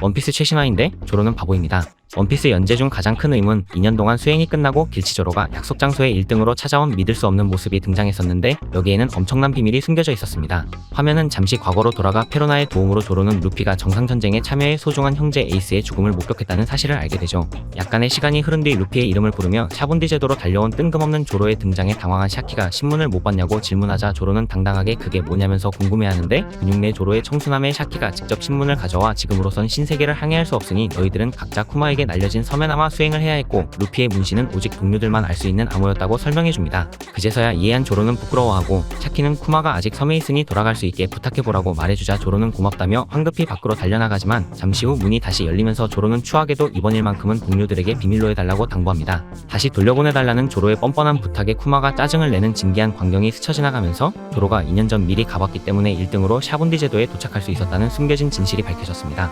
원피스 최신화인데 조로는 바보입니다. 원피스 연재 중 가장 큰 의문 2년 동안 수행이 끝나고 길치조로가 약속 장소에 1등으로 찾아온 믿을 수 없는 모습이 등장했었는데 여기에는 엄청난 비밀이 숨겨져 있었습니다. 화면은 잠시 과거로 돌아가 페로나의 도움으로 조로는 루피가 정상전쟁에 참여해 소중한 형제 에이스의 죽음을 목격했다는 사실을 알게 되죠. 약간의 시간이 흐른 뒤 루피의 이름을 부르며 샤본디 제도로 달려온 뜬금없는 조로의 등장에 당황한 샤키가 신문을 못 봤냐고 질문하자 조로는 당당하게 그게 뭐냐면서 궁금해하는데 근육 내 조로의 청순함에 샤키가 직접 신문을 가져와 지금으로선 신세계를 항해할 수 없으니 너희들은 각자 쿠마 에게 날려진 섬에나마 수행을 해야 했고 루피의 문신은 오직 동료들만 알 수 있는 암호였다고 설명해줍니다. 그제서야 이해한 조로는 부끄러워하고 샤키는 쿠마가 아직 섬에 있으니 돌아갈 수 있게 부탁해보라고 말해주자 조로는 고맙다며 황급히 밖으로 달려나가지만 잠시 후 문이 다시 열리면서 조로는 추하게도 이번 일만큼은 동료들에게 비밀로 해달라고 당부합니다. 다시 돌려보내달라는 조로의 뻔뻔한 부탁에 쿠마가 짜증을 내는 진기한 광경이 스쳐 지나가면서 조로가 2년 전 미리 가봤기 때문에 1등으로 샤본디 제도에 도착할 수 있었다는 숨겨진 진실이 밝혀졌습니다.